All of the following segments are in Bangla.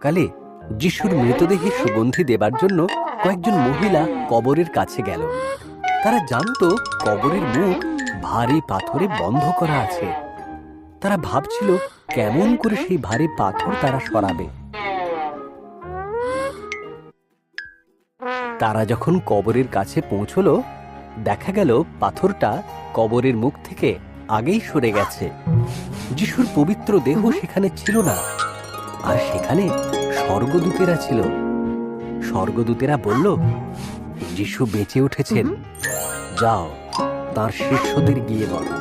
কালে যিশুর মৃতদেহে সুগন্ধি দেবার জন্য কয়েকজন মহিলা কবরের কাছে গেল। তারা জানতো কবরের মুখ ভারী পাথরে বন্ধ করা আছে। তারা ভাবছিল, কেমন করে সেই ভারী পাথর তারা সরাবে? তারা যখন কবরের কাছে পৌঁছলো, দেখা গেল পাথরটা কবরের মুখ থেকে আগেই সরে গেছে। যিশুর পবিত্র দেহ সেখানে ছিল না। আর সেখানে স্বর্গদূতেরা ছিল। স্বর্গদূতেরা বলল যিশু বেঁচে উঠেছেন। যাও তার শিষ্যদের গিয়ে বলো।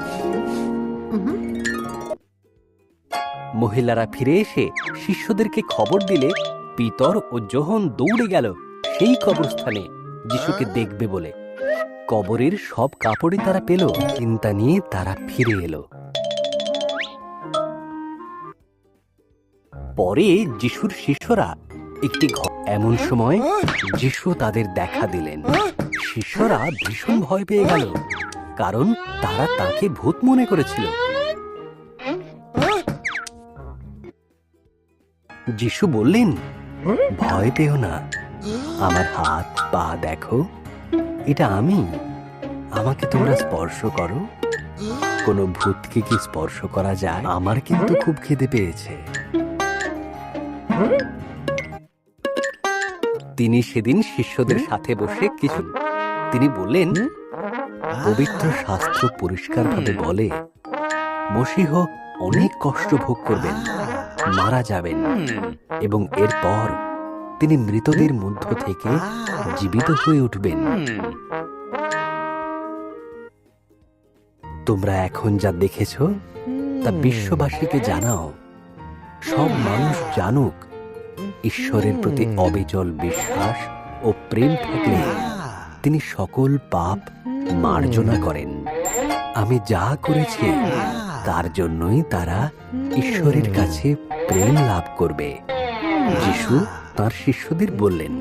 মহিলারা ফিরে এসে শিষ্যদেরকে খবর দিলে পিতর ও যোহন দৌড়ে গেল সেই কবরস্থানে যিশুকে দেখবে বলে। কবরের সব কাপড়ই তারা পেল চিন্তা নিয়ে তারা ফিরে এলো। পরে যিশুর শিষ্যরা একটি ঘর এমন সময় যিশু তাদের দেখা দিলেন। শিষ্যরা ভীষণ ভয় পেয়ে গেল, কারণ তারা তাকে ভূত মনে করেছিল। যিশু বললেন, ভয় পেও না, আমার হাত, পা দেখো, এটা আমি। আমাকে তোমরা স্পর্শ করো। কোনো ভূতকে কি স্পর্শ করা যায়? আমার কিন্তু খুব খিদে পেয়েছে। তিনি সেদিন শিষ্যদের সাথে বসে কিছু তিনি বললেন পবিত্র শাস্ত্র পরিষ্কারভাবে বলে মসিহ অনেক কষ্ট ভোগ করবেন মারা যাবেন এবং এরপর তিনি মৃতদের মধ্য থেকে জীবিত হয়ে উঠবেন। তোমরা এখন যা দেখেছ তা বিশ্ববাসীকে জানাও। সব মানুষ জানুক ঈশ্বরের প্রতি অবিচল বিশ্বাস ও প্রেম থাকলে তিনি সকল পাপ মার্জনা করেন। আমি যা করেছি তার জন্যই তারা ঈশ্বরের কাছে প্রেম লাভ করবে। যিশু তার শিষ্যদের বললেন